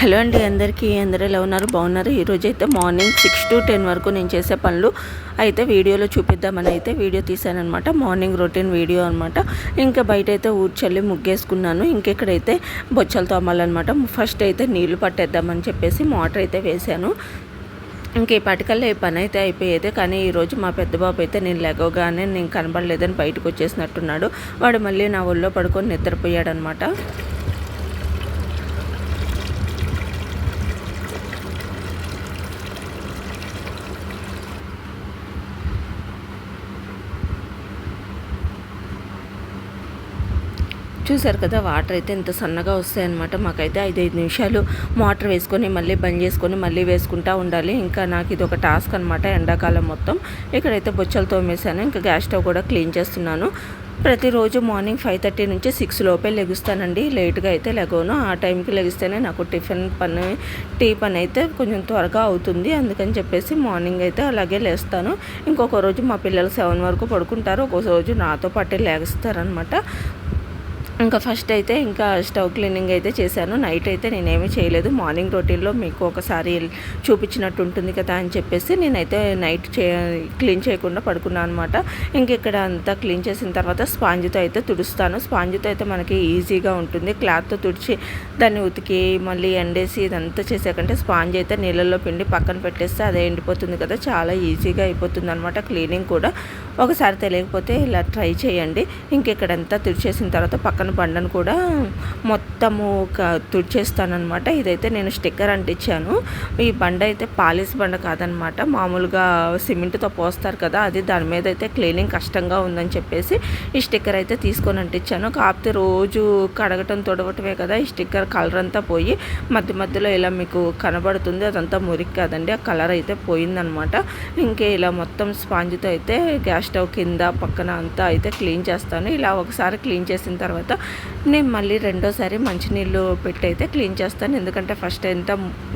Hello అండి అందరికీ అందరూ ఎలా ఉన్నారు? బాగున్నారు? ఈరోజు అయితే మార్నింగ్ సిక్స్ టు టెన్ వరకు నేను చేసే పనులు అయితే వీడియోలో చూపిద్దామని అయితే వీడియో తీశానమాట మార్నింగ్ రొటీన్ వీడియో అనమాట ఇంకా బయట అయితే ఊడ్చల్లి ముగ్గేసుకున్నాను. ఇంకెక్కడైతే బొచ్చలు తోమాలన్నమాట. ఫస్ట్ అయితే నీళ్ళు పట్టేద్దామని చెప్పేసి మోటార్ అయితే వేశాను. ఇంక ఈ పటికల్లో ఈ పని అయితే అయిపోయేది. కానీ ఈరోజు మా పెద్ద బాబు అయితే నేను లెగవగానే నేను కనబడలేదని బయటకు వచ్చేసినట్టున్నాడు వాడు మళ్ళీ నా ఒళ్ళో పడుకొని నిద్రపోయాడనమాట చూసారు కదా వాటర్ అయితే ఇంత సన్నగా వస్తాయన్నమాట. మాకైతే ఐదు ఐదు నిమిషాలు మోటార్ వేసుకొని మళ్ళీ బంద్ చేసుకొని మళ్ళీ వేసుకుంటూ ఉండాలి. ఇంకా నాకు ఇది ఒక టాస్క్ అనమాట ఎండాకాలం మొత్తం. ఇక్కడైతే బొచ్చలు తోమేశాను. ఇంకా గ్యాస్ స్టవ్ కూడా క్లీన్ చేస్తున్నాను. ప్రతిరోజు మార్నింగ్ ఫైవ్ థర్టీ నుంచి సిక్స్ లోపే లెగుస్తానండి. లేట్గా అయితే లెగోను ఆ టైంకి లెగిస్తేనే నాకు టిఫిన్ పని టీ పని అయితే కొంచెం త్వరగా అవుతుంది. అందుకని చెప్పేసి మార్నింగ్ అయితే అలాగే లేస్తాను. ఇంకొక రోజు మా పిల్లలు సెవెన్ వరకు పడుకుంటారు. ఒక్కొక్క రోజు నాతో పాటే లేస్తారనమాట ఇంకా ఫస్ట్ అయితే ఇంకా స్టవ్ క్లీనింగ్ అయితే చేశాను. నైట్ అయితే నేనేమీ చేయలేదు. మార్నింగ్ రొటీన్లో మీకు ఒకసారి చూపించినట్టు ఉంటుంది కదా అని చెప్పేసి నేనైతే నైట్ చే క్లీన్ చేయకుండా పడుకున్నాను అనమాట. ఇంక ఇక్కడ అంతా క్లీన్ చేసిన తర్వాత స్పాంజ్తో అయితే తుడుస్తాను. స్పాంజ్తో అయితే మనకి ఈజీగా ఉంటుంది. క్లాత్తో తుడిచి దాన్ని ఉతికి మళ్ళీ ఎండేసి ఇదంతా చేసాకంటే స్పాంజ్ అయితే నీళ్ళల్లో పిండి పక్కన పెట్టేస్తే అదే ఎండిపోతుంది కదా. చాలా ఈజీగా అయిపోతుంది అనమాట క్లీనింగ్ కూడా. ఒకసారి తెలియకపోతే ఇలా ట్రై చేయండి. ఇంకెక్కడంతా తుడిచేసిన తర్వాత పక్కన పక్కన బండను కూడా మొత్తము తుడిచేస్తానమాట ఇదైతే నేను స్టిక్కర్ అంటించాను ఈ బండ అయితే పాలిస్ బండ కాదనమాట మామూలుగా సిమెంట్తో పోస్తారు కదా అది దాని మీద అయితే క్లీనింగ్ కష్టంగా ఉందని చెప్పేసి ఈ స్టిక్కర్ అయితే తీసుకొని అంటించాను కాకపోతే రోజు కడగటం తొడవటమే కదా ఈ స్టిక్కర్ కలర్ అంతా పోయి మధ్య మధ్యలో ఇలా మీకు కనబడుతుంది. అదంతా మురికి కాదండి ఆ కలర్ అయితే పోయిందనమాట ఇంకే ఇలా మొత్తం స్పాంజ్తో అయితే గ్యాస్ స్టవ్ కింద పక్కన అంతా అయితే క్లీన్ చేస్తాను. ఇలా ఒకసారి క్లీన్ చేసిన తర్వాత నేను మళ్ళీ రెండోసారి మంచినీళ్ళు పెట్టి అయితే క్లీన్ చేస్తాను. ఎందుకంటే ఫస్ట్ ఎంత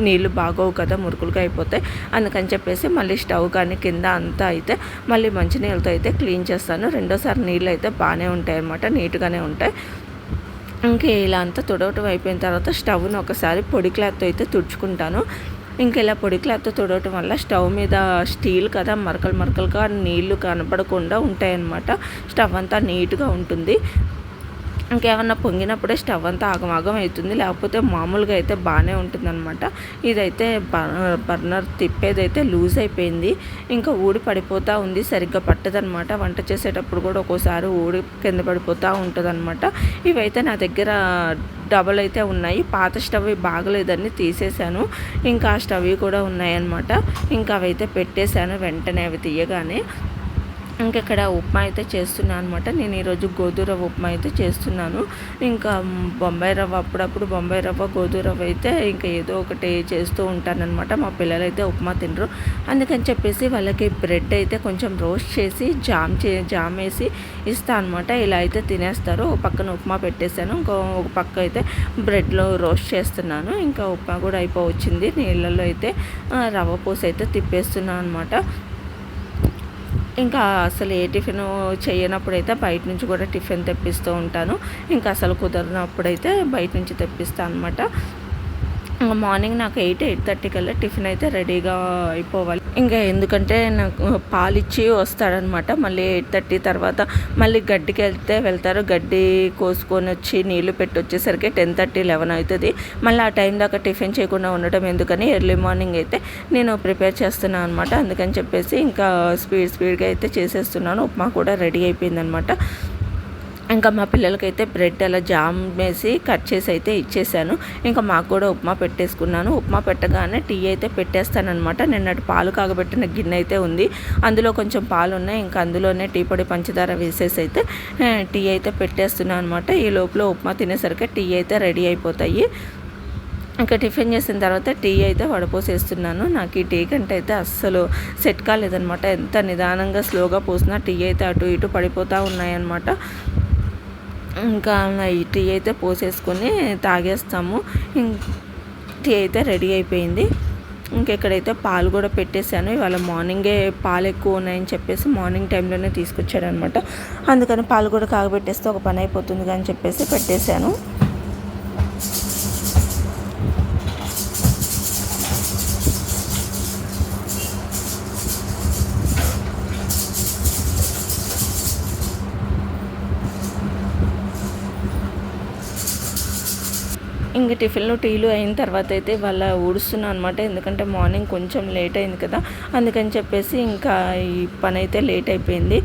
నీళ్ళు బాగోవు కదా మురుకులుగా అయిపోతాయి. అందుకని చెప్పేసి మళ్ళీ స్టవ్ కానీ కింద అంతా అయితే మళ్ళీ మంచినీళ్ళతో అయితే క్లీన్ చేస్తాను. రెండోసారి నీళ్ళు అయితే బాగానే ఉంటాయి అన్నమాట నీట్గానే ఉంటాయి. ఇంకా ఇలా అంతా తుడవటం అయిపోయిన తర్వాత స్టవ్ను ఒకసారి పొడి క్లాత్తో అయితే తుడుచుకుంటాను. ఇంకా ఇలా పొడి క్లాత్తో తుడవటం వల్ల స్టవ్ మీద స్టీల్ కదా మరకలు మరకలుగా నీళ్ళు కనపడకుండా ఉంటాయన్నమాట. స్టవ్ అంతా నీట్గా ఉంటుంది. ఇంకేమన్నా పొంగినప్పుడే స్టవ్ అంతా ఆగమాగం అవుతుంది. లేకపోతే మామూలుగా అయితే బాగానే ఉంటుందన్నమాట. ఇదైతే బర్నర్ తిప్పేదైతే లూజ్ అయిపోయింది. ఇంకా ఊడి పడిపోతూ ఉంది. సరిగ్గా పట్టదనమాట వంట చేసేటప్పుడు కూడా ఒక్కోసారి ఊడి కింద పడిపోతూ ఉంటుందన్నమాట. ఇవైతే నా దగ్గర డబల్ అయితే ఉన్నాయి. పాత స్టవ్ బాగలేదని తీసేశాను. ఇంకా ఆ స్టవ్ కూడా ఉన్నాయన్నమాట. ఇంకా అవైతే పెట్టేశాను వెంటనే అవి తీయగానే. ఇంకా ఇక్కడ ఉప్మా అయితే చేస్తున్నాను అనమాట నేను ఈరోజు గోధురవ ఉప్మా అయితే చేస్తున్నాను. ఇంకా బొంబాయి రవ్వ అప్పుడప్పుడు బొంబాయి రవ్వ గోధురవ అయితే ఇంకా ఏదో ఒకటి చేస్తూ ఉంటానన్నమాట. మా పిల్లలు అయితే ఉప్మా తినరు. అందుకని చెప్పేసి వాళ్ళకి బ్రెడ్ అయితే కొంచెం రోస్ట్ చేసి జామ్ చే జామ్ వేసి ఇస్తాను అనమాట ఇలా అయితే తినేస్తారు. ఒక పక్కన ఉప్మా పెట్టేశాను. ఇంకో ఒక పక్క అయితే బ్రెడ్లో రోస్ట్ చేస్తున్నాను. ఇంకా ఉప్మా కూడా అయిపోవచ్చింది. నీళ్ళల్లో అయితే రవ్వ పూస అయితే తిప్పేస్తున్నాను అనమాట ఇంకా అసలు ఏ టిఫిన్ చేయనప్పుడైతే బయట నుంచి కూడా టిఫిన్ తెప్పిస్తూ ఉంటాను. ఇంకా అసలు కుదరినప్పుడైతే బయట నుంచి తెప్పిస్తాను అనమాట మార్నింగ్ నాకు ఎయిట్ ఎయిట్ థర్టీ కల్లా టిఫిన్ అయితే రెడీగా అయిపోవాలి. ఇంకా ఎందుకంటే నాకు పాలిచ్చి వస్తాడనమాట. మళ్ళీ ఎయిట్ థర్టీ తర్వాత మళ్ళీ గడ్డికి వెళ్తే వెళ్తారు. గడ్డి కోసుకొని వచ్చి నీళ్ళు పెట్టి వచ్చేసరికి టెన్ థర్టీ లెవెన్ అవుతుంది. మళ్ళీ ఆ టైం దాకా టిఫిన్ చేయకుండా ఉండటం ఎందుకని ఎర్లీ మార్నింగ్ అయితే నేను ప్రిపేర్ చేస్తున్నాను అనమాట. అందుకని చెప్పేసి ఇంకా స్పీడ్ స్పీడ్గా అయితే చేసేస్తున్నాను. ఉప్మా కూడా రెడీ అయిపోయిందనమాట. ఇంకా మా పిల్లలకైతే బ్రెడ్ అలా జామ్ వేసి కట్ చేసి అయితే ఇచ్చేసాను. ఇంకా మాకు కూడా ఉప్మా పెట్టేసుకున్నాను. ఉప్మా పెట్టగానే టీ అయితే పెట్టేస్తానమాట నిన్నటి పాలు కాగబెట్టిన గిన్నె అయితే ఉంది. అందులో కొంచెం పాలు ఉన్నాయి. ఇంకా అందులోనే టీ పొడి పంచదార వేసేసి అయితే టీ అయితే పెట్టేస్తున్నాను అనమాట ఈ లోపల ఉప్మా తినేసరికి టీ అయితే రెడీ అయిపోతాయి. ఇంకా టిఫిన్ చేసిన తర్వాత టీ అయితే వడపోసేస్తున్నాను. నాకు ఈ టీ కంటే అయితే అస్సలు సెట్ కాలేదనమాట ఎంత నిదానంగా స్లోగా పోసినా టీ అయితే అటు ఇటు పడిపోతూ ఉన్నాయన్నమాట. ఇంకా ఈ టీ అయితే పోసేసుకొని తాగేస్తాము. టీ అయితే రెడీ అయిపోయింది. ఇంకెక్కడైతే పాలు కూడా పెట్టేశాను. ఇవాళ మార్నింగే పాలు ఎక్కువ ఉన్నాయని చెప్పేసి మార్నింగ్ టైంలోనే తీసుకొచ్చాడనమాట అందుకని పాలు కూడా కాగబెట్టేస్తే ఒక పని అయిపోతుంది అని చెప్పేసి పెట్టేశాను. ఇంక టిఫిన్లు టీలు అయిన తర్వాత అయితే వాళ్ళ ఊడుస్తున్నాను అనమాట ఎందుకంటే మార్నింగ్ కొంచెం లేట్ అయింది కదా. అందుకని చెప్పేసి ఇంకా ఈ పని అయితే లేట్ అయిపోయింది.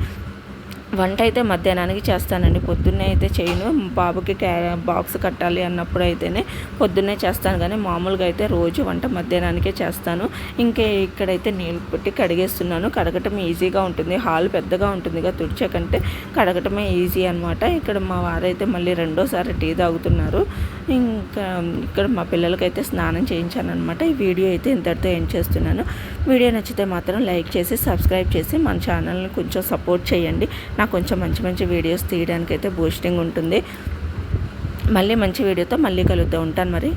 వంట అయితే మధ్యాహ్నానికి చేస్తానండి. పొద్దున్నే అయితే చేయను. బాబుకి క్యా బాక్స్ కట్టాలి అన్నప్పుడు అయితేనే పొద్దున్నే చేస్తాను. కానీ మామూలుగా అయితే రోజు వంట మధ్యాహ్నానికే చేస్తాను. ఇంకే ఇక్కడైతే నీళ్ళు పెట్టి కడిగేస్తున్నాను. కడగటం ఈజీగా ఉంటుంది. హాల్ పెద్దగా ఉంటుందిగా తుడిచే కంటే కడగటమే ఈజీ అనమాట ఇక్కడ మా వారైతే మళ్ళీ రెండోసారి టీ తాగుతున్నారు. ఇంకా ఇక్కడ మా పిల్లలకైతే స్నానం చేయించాను అనమాట ఈ వీడియో అయితే ఇంతటితో ఏం చేస్తున్నాను. వీడియో నచ్చితే మాత్రం లైక్ చేసి సబ్స్క్రైబ్ చేసి మన ఛానల్ని కొంచెం సపోర్ట్ చేయండి. నాకు కొంచెం మంచి మంచి వీడియోస్ తీయడానికి అయితే బూస్టింగ్ ఉంటుంది. మళ్ళీ మంచి వీడియోతో మళ్ళీ కలుగుతూ ఉంటాను మరి.